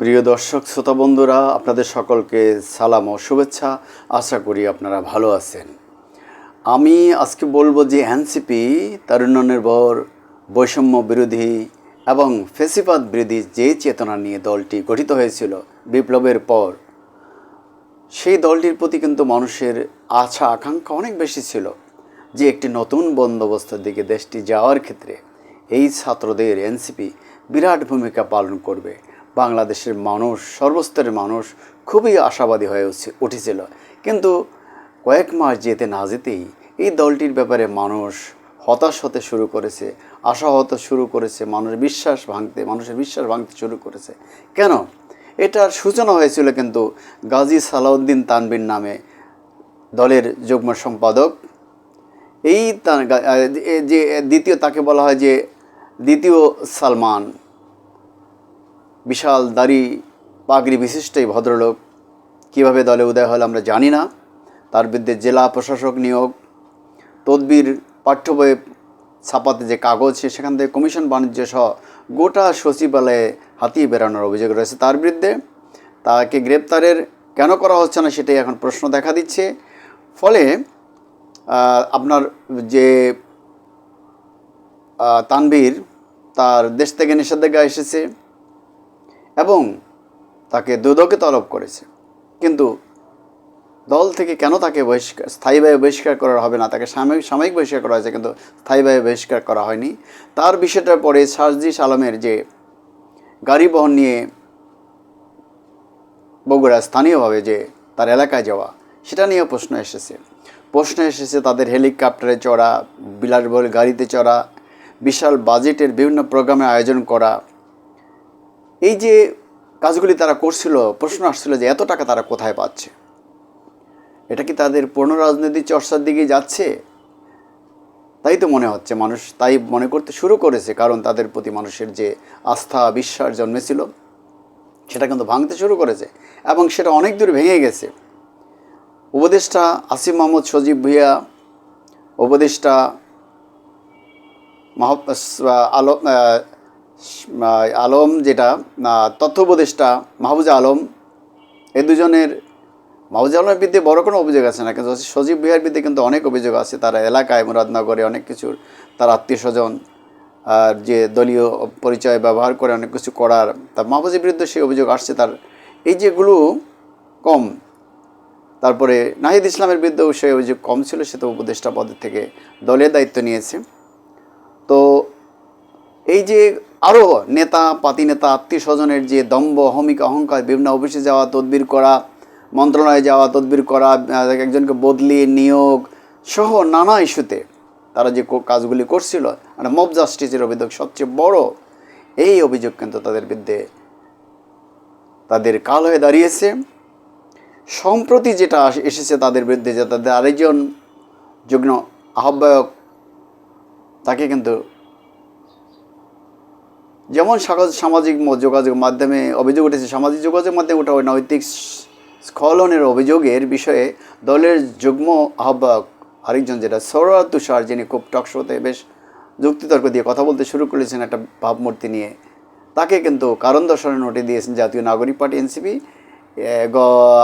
প্রিয় দর্শক, শ্রোতা বন্ধুরা, আপনাদের সকলকে সালাম ও শুভেচ্ছা। আশা করি আপনারা ভালো আছেন। আমি আজকে বলব যে এনসিপি তারুণ্যনির্ভর বৈষম্য বিরোধী এবং ফেসিবাদ বিরোধী যে চেতনা নিয়ে দলটি গঠিত হয়েছিল বিপ্লবের পর, সেই দলটির প্রতি কিন্তু মানুষের আশা, আকাঙ্ক্ষা অনেক বেশি ছিল যে একটি নতুন বন্দোবস্তের দিকে দেশটি যাওয়ার ক্ষেত্রে এই ছাত্রদের এনসিপি বিরাট ভূমিকা পালন করবে। বাংলাদেশের মানুষ, সর্বস্তরের মানুষ খুবই আশাবাদী হয়ে উঠছে- উঠেছিল। কিন্তু কয়েক মাস যেতে না যেতেই এই দলটির ব্যাপারে মানুষ হতাশ হতে শুরু করেছে, আশা হতে শুরু করেছে মানুষ বিশ্বাস ভাঙতে, মানুষের বিশ্বাস ভাঙতে শুরু করেছে। কেন? এটার সূচনা হয়েছিল কিন্তু গাজী সালাউদ্দিন তানবির নামে দলের যুগ্ম সম্পাদক। এই যে দ্বিতীয়, তাকে বলা হয় যে দ্বিতীয় সালমান। বিশাল দাড়ি পাগড়ি বিশিষ্ট এই ভদ্রলোক। কীভাবে দলে উদয় হল আমরা জানি না। তার বিরুদ্ধে জেলা প্রশাসক নিয়োগ, তদবির, পাঠ্য বইয়ে ছাপাতে যে কাগজ সেখান থেকে কমিশন বাণিজ্য সহ গোটা সচিবালয়ে হাতিয়ে বেড়ানোর অভিযোগ রয়েছে। তার বিরুদ্ধে তাকে গ্রেপ্তারের কেন করা হচ্ছে না সেটাই এখন প্রশ্ন দেখা দিচ্ছে। ফলে আপনার যে তানবীর তার দেশ থেকে নিষেধাজ্ঞা এসেছে। এবং তাকে দুদকে তলব করেছে। কিন্তু দল থেকে কেন তাকে বহিষ্কার স্থায়ীভাবে বহিষ্কার করা হবে না, তাকে সাময়িক সাময়িক বহিষ্কার করা হয়েছে, কিন্তু স্থায়ীভাবে বহিষ্কার করা হয়নি। তার বিষয়টার পরে সার্জিস আলমের যে গাড়ি বহন নিয়ে বগুড়া স্থানীয়ভাবে যে তার এলাকায় যাওয়া, সেটা নিয়েও প্রশ্ন এসেছে। প্রশ্ন এসেছে তাদের হেলিকপ্টারে চড়া, বিলাসবহুল গাড়িতে চড়া, বিশাল বাজেটের বিভিন্ন প্রোগ্রামের আয়োজন করা এই যে কাজগুলি তারা করছিল প্রশ্ন আসছিল যে এত টাকা তারা কোথায় পাচ্ছে? এটা কি তাদের পূর্ণ রাজনীতি চর্চার দিকে যাচ্ছে? তাই তো মনে হচ্ছে মানুষ তাই মনে করতে শুরু করেছে কারণ তাদের প্রতি মানুষের যে আস্থা বিশ্বাস জন্মেছিল সেটা কিন্তু ভাঙতে শুরু করেছে এবং সেটা অনেক দূর ভেঙে গেছে। উপদেষ্টা আসিফ মোহাম্মদ সজীব ভুইয়া উপদেষ্টা মাহব আলম আহ, আলম যেটা তথ্য উপদেষ্টা মাহবুজা আলম, এ দুজনের মাহবুজা আলমের বিরুদ্ধে বড় কোনো অভিযোগ আছে না? কিন্তু সজীব বিহার বিরুদ্ধে কিন্তু অনেক অভিযোগ আছে। তারা এলাকায়, মুরাদনগরে অনেক কিছুর, তার আত্মীয় স্বজন, আর যে দলীয় পরিচয় ব্যবহার করে অনেক কিছু করার, তার মাহবুজের বিরুদ্ধে সেই অভিযোগ আসছে। তার এই যেগুলো কম, তারপরে নাহিদ ইসলামের বিরুদ্ধেও সেই অভিযোগ কম ছিল, সে তো উপদেষ্টা পদের থেকে দলের দায়িত্ব নিয়েছে। তো এই যে আরও নেতা, পাতি নেতা, আত্মীয় স্বজনের যে দম্ভ, অহমিক, অহংকার, বিভিন্ন অফিসে যাওয়া, তদবির করা, মন্ত্রণালয়ে যাওয়া, তদবির করা একজনকে বদলি, নিয়োগ সহ নানা ইস্যুতে তারা যে কাজগুলি করছিল একটা মব জাস্টিসের অভিযোগ সবচেয়ে বড়, এই অভিযোগ কিন্তু তাদের বিরুদ্ধে তাদের কাল হয়ে দাঁড়িয়েছে। সম্প্রতি যেটা এসেছে তাদের বিরুদ্ধে যে তাদের আরেকজন যুগ্ম আহ্বায়ক, তাকে কিন্তু যেমন সামাজিক যোগাযোগ মাধ্যমে অভিযোগ উঠেছে, সামাজিক যোগাযোগ মাধ্যমে ওঠা নৈতিক স্খলনের অভিযোগের বিষয়ে দলের যুগ্ম আহ্বায়ক আরেকজন যেটা সৌরভ তুষার, যিনি খুব টকশোতে বেশ যুক্তিতর্ক দিয়ে কথা বলতে শুরু করেছেন একটা ভাবমূর্তি নিয়ে। তাকে কিন্তু কারণ দর্শনের নোটে দিয়েছেন জাতীয় নাগরিক পার্টি এনসিপি।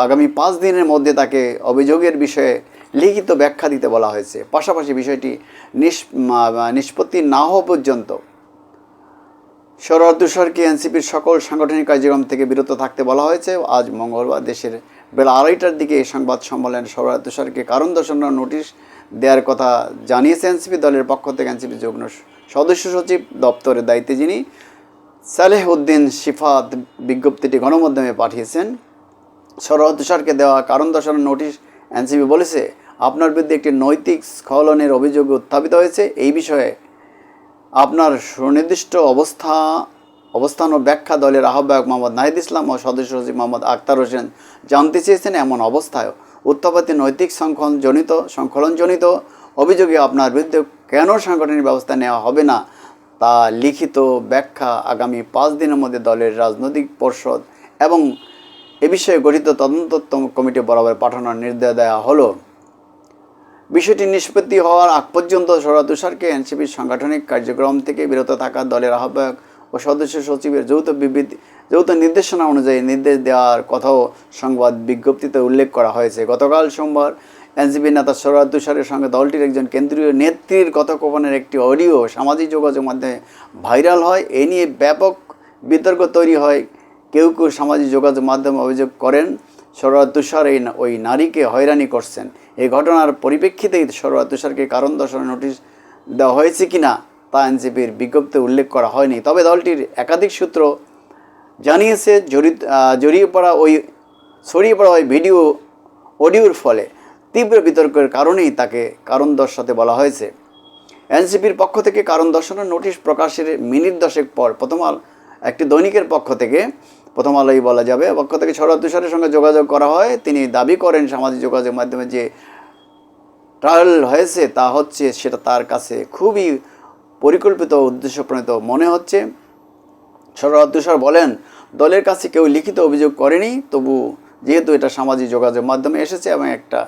আগামী পাঁচ দিনের মধ্যে তাকে অভিযোগের বিষয়ে লিখিত ব্যাখ্যা দিতে বলা হয়েছে। পাশাপাশি বিষয়টি নিষ- নিষ্পত্তি না হওয়া পর্যন্ত সৌরভ তুষারকে এনসিপির সকল সাংগঠনিক কার্যক্রম থেকে বিরত থাকতে বলা হয়েছে। আজ মঙ্গলবার দেশের বেলা আড়াইটার দিকে এই সংবাদ সম্মেলনে সৌরভ কারণ দর্শানোর নোটিশ দেওয়ার কথা জানিয়েছে এনসিপি দলের পক্ষ থেকে। এনসিপি যুগ্ম সদস্য সচিব, দপ্তরের দায়িত্বে যিনি সালেহ উদ্দিন শিফাত বিজ্ঞপ্তিটি গণমাধ্যমে পাঠিয়েছেন। সৌরভ তুষারকে দেওয়া কারণ দর্শানোর নোটিশ এনসিপি বলেছে, আপনার বিরুদ্ধে একটি নৈতিক স্খলনের অভিযোগ উত্থাপিত হয়েছে। এই বিষয়ে আপনার সুনির্দিষ্ট অবস্থা, অবস্থান ও ব্যাখ্যা দলের আহ্বায়ক মোহাম্মদ নাহিদ ইসলাম ও সদস্য সচিব মোহাম্মদ আক্তার হোসেন জানতে চেয়েছেন এমন অবস্থায় উত্থাপিত নৈতিক সংখ্যনজনিত সংখ্যলনজনিত অভিযোগে আপনার বিরুদ্ধে কেন সাংগঠনিক ব্যবস্থা নেওয়া হবে না? তা লিখিত ব্যাখ্যা আগামী পাঁচ দিনের মধ্যে দলের রাজনৈতিক পর্ষদ এবং এ বিষয়ে গঠিত তদন্ত কমিটি বরাবর পাঠানোর নির্দেশ দেওয়া হলো। বিষয়টি নিষ্পত্তি হওয়ার আগ পর্যন্ত সৌরভ তুষারকে এনসিপির সাংগঠনিক কার্যক্রম থেকে বিরত থাকা দলের আহ্বায়ক ও সদস্য সচিবের যৌথ বিবৃতি, যৌথ নির্দেশনা অনুযায়ী নির্দেশ দেওয়ার কথাও সংবাদ বিজ্ঞপ্তিতে উল্লেখ করা হয়েছে। গতকাল সোমবার এনসিপি নেতা সৌরভ তুষারের সঙ্গে দলটির একজন কেন্দ্রীয় নেত্রীর কথোপকথনের একটি অডিও সামাজিক যোগাযোগ মাধ্যমে ভাইরাল হয়। এ নিয়ে ব্যাপক বিতর্ক তৈরি হয়। কেউ কেউ সামাজিক যোগাযোগ মাধ্যমে অভিযোগ করেন সৌরভ তুষার এই ওই নারীকে হয়রানি করছেন। এই ঘটনার পরিপ্রেক্ষিতেই সৌরভ তুষারকে কারণ দর্শনের নোটিশ দেওয়া হয়েছে কিনা তা এনসিপির বিজ্ঞপ্তিতে উল্লেখ করা হয়নি। তবে দলটির একাধিক সূত্র জানিয়েছে, জড়িত জড়িয়ে পড়া ওই, ছড়িয়ে পড়া ওই ভিডিও, অডিওর ফলে তীব্র বিতর্কের কারণেই তাকে কারণ দর্শাতে বলা হয়েছে। এনসিপির পক্ষ থেকে কারণ দর্শানোর নোটিশ প্রকাশের মিনিট দশেক পর, প্রথম একটি দৈনিকের পক্ষ থেকে প্রথম আলোই বলা যাবে। পক্ষ থেকে শরৎ তুষারের সঙ্গে যোগাযোগ করা হয়। তিনি দাবি করেন, সামাজিক যোগাযোগ মাধ্যমে যে ট্রায়াল হয়েছে, তা হচ্ছে সেটা তার কাছে খুবই পরিকল্পিত, উদ্দেশ্যপ্রণীত মনে হচ্ছে। শরৎ তুষার বলেন, দলের কাছে কেউ লিখিত অভিযোগ করেনি, তবু যেহেতু এটা সামাজিক যোগাযোগ মাধ্যমে এসেছে এবং একটা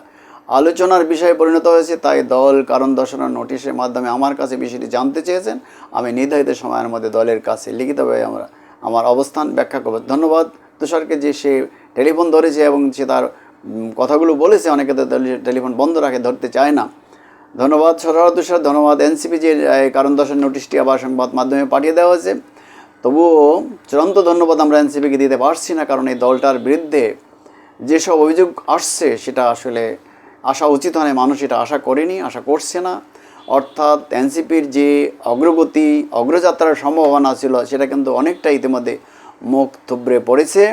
আলোচনার বিষয়ে পরিণত হয়েছে, তাই দল কারণ দর্শানোর নোটিশের মাধ্যমে আমার কাছে বিষয়টি জানতে চেয়েছেন। আমি নির্ধারিত সময়ের মধ্যে দলের কাছে লিখিতভাবে আমরা আমার অবস্থান ব্যাখ্যা করবে। ধন্যবাদ। তুষারকে যে সে টেলিফোন ধরেছে এবং সে তার কথাগুলো বলেছে, অনেকে তো টেলিফোন বন্ধ রাখে, ধরতে চায় না। ধন্যবাদ সরোয়ার তুষার, ধন্যবাদ এনসিপি যে কারণ দর্শন নোটিশটি আবার সংবাদ মাধ্যমে পাঠিয়ে দেওয়া হয়েছে। তবুও চূড়ান্ত ধন্যবাদ আমরা এনসিপিকে দিতে পারছি না, কারণ এই দলটার বিরুদ্ধে যেসব অভিযোগ আসছে, সেটা আসলে আসা উচিত হয় মানুষ এটা আশা করেনি, আশা করছে না। অর্থাৎ এনসিপির যে অগ্রগতি, অগ্রযাত্রার সম্ভাবনা ছিল, সেটা কিন্তু অনেকটা ইতিমধ্যে মুখ থুবড়ে পড়েছে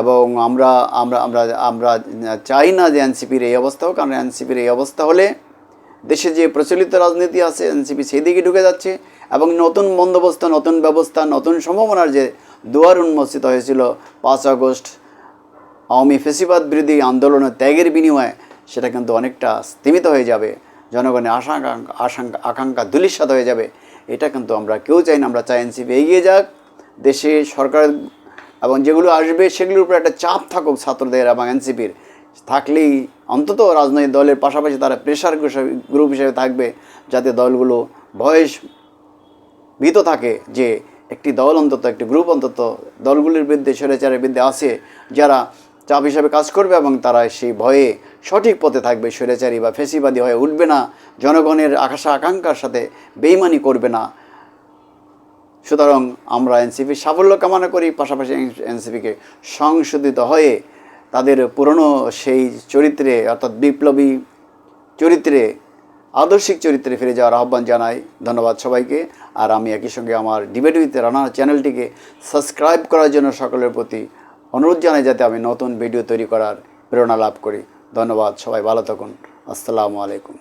এবং আমরা আমরা আমরা আমরা চাই না যে এনসিপির এই অবস্থা হোক, কারণ এনসিপির এই অবস্থা হলে দেশে যে প্রচলিত রাজনীতি আছে, এনসিপি সেই দিকে ঢুকে যাচ্ছে এবং নতুন বন্দোবস্ত, নতুন ব্যবস্থা, নতুন সম্ভাবনার যে দুয়ার উন্মোচিত হয়েছিল পাঁচ আগস্ট আওয়ামী ফেসিবাদ বিরোধী আন্দোলনের ত্যাগের বিনিময়ে, সেটা কিন্তু অনেকটা স্তীমিত হয়ে যাবে। জনগণের আশঙ্কা আশঙ্কা, আকাঙ্ক্ষা ধুলিস্বাদ হয়ে যাবে। এটা কিন্তু আমরা কেউ চাই না, আমরা চাই এনসিপি এগিয়ে যাক, দেশে সরকার এবং যেগুলো আসবে সেগুলোর উপর একটা চাপ থাকুক ছাত্রদের এবং এনসিপির। থাকলেই অন্তত রাজনৈতিক দলের পাশাপাশি তারা প্রেশার গ্রুপ হিসেবে থাকবে, যাতে দলগুলো বয়স ভীত থাকে যে একটি দল অন্তত, একটি গ্রুপ অন্তত দলগুলির বিরুদ্ধে স্বৈরাচারের বিরুদ্ধে আছে, যারা চাপ হিসাবে কাজ করবে এবং তারা সেই ভয়ে সঠিক পথে থাকবে, স্বৈরাচারী বা ফেসিবাদী হয়ে উঠবে না, জনগণের আকাশা আকাঙ্ক্ষার সাথে বেইমানি করবে না। সুতরাং আমরা এনসিপির সাফল্য কামনা করি, পাশাপাশি এনসিপিকে সংশোধিত হয়ে তাদের পুরনো সেই চরিত্রে, অর্থাৎ বিপ্লবী চরিত্রে, আদর্শিক চরিত্রে ফিরে যাওয়ার আহ্বান জানাই। ধন্যবাদ সবাইকে। আর আমি একই সঙ্গে আমার ডিবেট উইথ রানা চ্যানেলটিকে সাবস্ক্রাইব করার জন্য সকলের প্রতি অনুরোধ জানাই যাতে আমি নতুন ভিডিও তৈরি করার প্রেরণা লাভ করি। ধন্যবাদ, সবাই ভালো থাকুন। আসসালামু আলাইকুম।